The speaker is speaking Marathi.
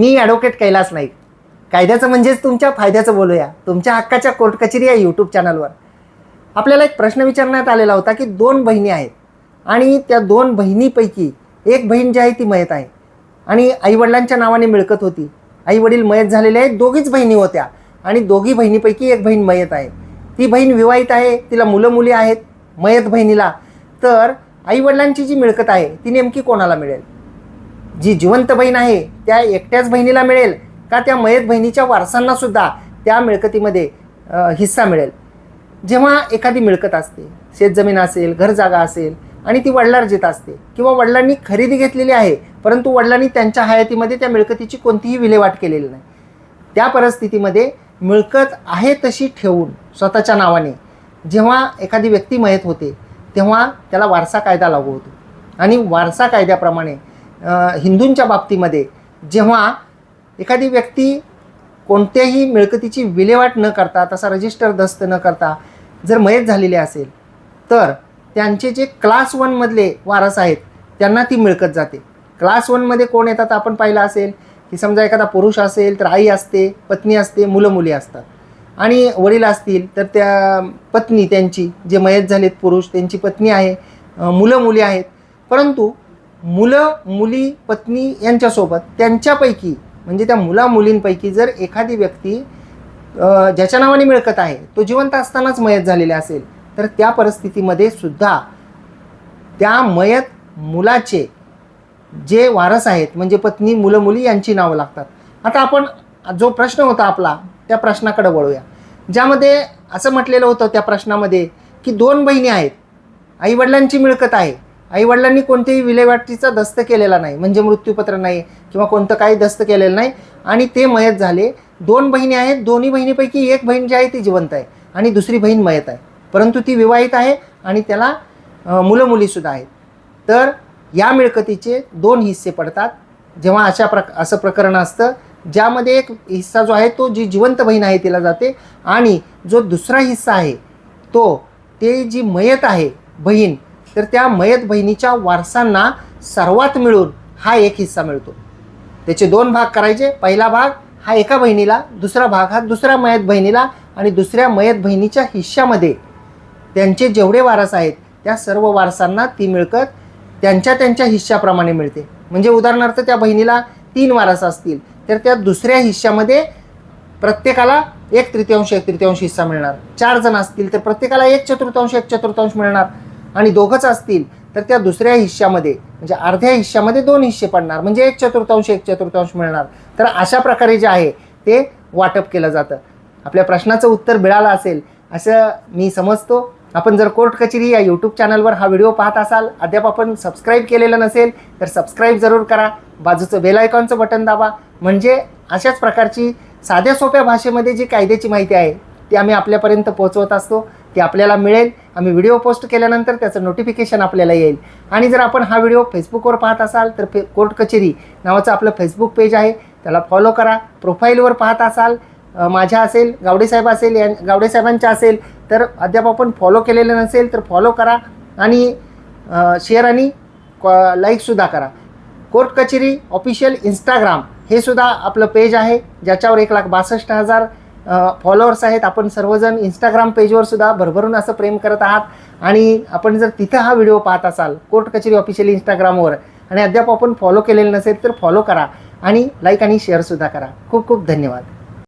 मी ॲडव्होकेट कैलास नाईक. कायद्याचं म्हणजेच तुमच्या फायद्याचं बोलूया. तुमच्या हक्काच्या कोर्ट कचेरी या यूट्यूब चॅनलवर आपल्याला एक प्रश्न विचारण्यात आलेला होता की दोन बहिणी आहेत. आणि त्या दोन बहिणीपैकी एक बहीण जी आहे ती मयत आहे. आणि आईवडिलांच्या नावाने मिळकत होती. आईवडील मयत झालेले आहेत दोघीच बहिणी होत्या. आणि दोघी बहिणीपैकी एक बहीण मयत आहे. ती बहीण विवाहित आहे तिला मुलं मुली आहेत मयत बहिणीला. तर आईवडिलांची जी मिळकत आहे ती नेमकी कोणाला मिळेल? जी जिवंत बहीण आहे त्या एकट्याच बहिणीला मिळेल का त्या मयत बहिणीच्या वारसांना सुद्धा त्या मिळकतीमध्ये हिस्सा मिळेल? जेव्हा एखादी मिळकत असते शेतजमीन असेल घर जागा असेल आणि ती वडिलार्जित असते किंवा वडिलांनी खरेदी घेतलेली आहे परंतु वडिलांनी त्यांच्या हयातीमध्ये त्या मिळकतीची कोणतीही विल्हेवाट केलेली नाही. त्या परिस्थितीमध्ये मिळकत आहे तशी ठेवून स्वतःच्या नावाने जेव्हा एखादी व्यक्ती मयत होते तेव्हा त्याला वारसा कायदा लागू होतो. आणि वारसा कायद्याप्रमाणे हिंदूंच्या बाबतीमध्ये जेव्हा एखादी व्यक्ती कोणत्याही मिळकतीची विल्हेवाट न करता तसा रजिस्टर दस्त न करता जर मयत झालेली असेल तर त्यांचे जे क्लास वनमधले वारस आहेत त्यांना ती मिळकत जाते. क्लास वनमध्ये कोण येतात आपण पाहिलं असेल की समजा एखादा पुरुष असेल तर आई असते पत्नी असते मुलं मुली असतात. आणि वडील असतील तर त्या पत्नी त्यांची जे मयत झालेत पुरुष त्यांची पत्नी आहे मुलं मुली आहेत. परंतु मुलं मुली पत्नी यांच्यासोबत त्यांच्यापैकी म्हणजे त्या मुला मुलींपैकी जर एखादी व्यक्ती ज्याच्या नावाने मिळकत आहे तो जिवंत असतानाच मयत झालेला असेल तर त्या परिस्थितीमध्ये सुद्धा त्या मयत मुलाचे जे वारस आहेत म्हणजे पत्नी मुलं मुली यांची नावं लागतात. आता आपण जो प्रश्न होता आपला त्या प्रश्नाकडे वळूया. ज्यामध्ये असं म्हटलेलं होतं त्या प्रश्नामध्ये की दोन बहिणी आहेत आईवडिलांची मिळकत आहे आईवडिलांनी कोणत्याही विल्हेवाटीचा दस्त केलेला नाही म्हणजे मृत्यूपत्र नाही किंवा कोणतं काही दस्त केलेलं नाही. आणि ते मयत झाले. दोन बहिणी आहेत दोन्ही बहिणीपैकी एक बहीण जी आहे ती जिवंत आहे आणि दुसरी बहीण मयत आहे. परंतु ती विवाहित आहे आणि त्याला मुलं मुलीसुद्धा आहेत. तर या मिळकतीचे दोन हिस्से पडतात. जेव्हा अशा प्रक असं प्रकरण असतं ज्यामध्ये एक हिस्सा जो आहे तो जी जिवंत बहीण आहे तिला जाते आणि जो दुसरा हिस्सा आहे तो ते जी मयत आहे बहीण तर त्या मयत बहिणीच्या वारसांना सर्वात मिळून हा एक हिस्सा मिळतो. त्याचे दोन भाग करायचे. पहिला भाग हा एका बहिणीला दुसरा भाग हा दुसऱ्या मयत बहिणीला आणि दुसऱ्या मयत बहिणीच्या हिश्श्यामध्ये त्यांचे जेवढे वारस आहेत त्या सर्व वारसांना ती मिळकत त्यांच्या त्यांच्या हिश्श्याप्रमाणे मिळते. म्हणजे उदाहरणार्थ त्या बहिणीला तीन वारस असतील तर त्या दुसऱ्या हिश्श्यामध्ये प्रत्येकाला एक तृतीयांश एक तृतीयांश हिस्सा मिळणार. चार जण असतील तर प्रत्येकाला एक चतुर्थांश एक चतुर्थांश मिळणार. आणि दोघंच असतील तर त्या दुसऱ्या हिश्श्यामध्ये म्हणजे अर्ध्या हिश्श्यामध्ये दोन हिस्से पडणार म्हणजे एक चतुर्थांश एक चतुर्थांश मिळणार. तर अशा प्रकारे जे आहे ते वाटप केलं जातं. आपल्या प्रश्नाचं उत्तर मिळालं असेल असं मी समजतो. आपण जर कोर्ट कचेरी या यूट्यूब चॅनलवर हा व्हिडिओ पाहत असाल अद्याप आपण सबस्क्राईब केलेलं नसेल तर सबस्क्राईब जरूर करा. बाजूचं बेलायकॉनचं बटन दाबा. म्हणजे अशाच प्रकारची साध्या सोप्या भाषेमध्ये जी कायद्याची माहिती आहे ती आम्ही आपल्यापर्यंत पोहोचवत असतो ती आपल्याला मिळेल. आम्ही व्हिडिओ पोस्ट केल्यानंतर त्याचं नोटिफिकेशन आपल्याला येईल. आणि जर आपण हा व्हिडिओ फेसबुकवर पाहत असाल तर फे कोर्ट कचेरी नावाचं आपलं फेसबुक पेज आहे. त्याला फॉलो करा. प्रोफाईलवर पाहत असाल माझ्या असेल गावडेसाहेब असेल या गावडेसाहेबांच्या असेल तर अद्याप आपण फॉलो केलेलं नसेल तर फॉलो करा. आणि शेअर आणि लाईकसुद्धा करा. कोर्ट कचेरी ऑफिशियल इंस्टाग्राम हे सुद्धा आपलं पेज आहे ज्याच्यावर एक लाख बासष्ट हजार फॉलोअर्स आहेत. आपण सर्वजण इंस्टाग्राम पेजवर सुद्धा भरभरून असं प्रेम करत आहात. आणि आपण जर तिथं हा व्हिडिओ पाहत असाल कोर्ट कचेरी ऑफिशियल इंस्टाग्रामवर आणि अद्याप आपण फॉलो केलेलं नसेल तर फॉलो करा. आणि लाईक आणि शेअरसुद्धा करा. खूप खूप धन्यवाद.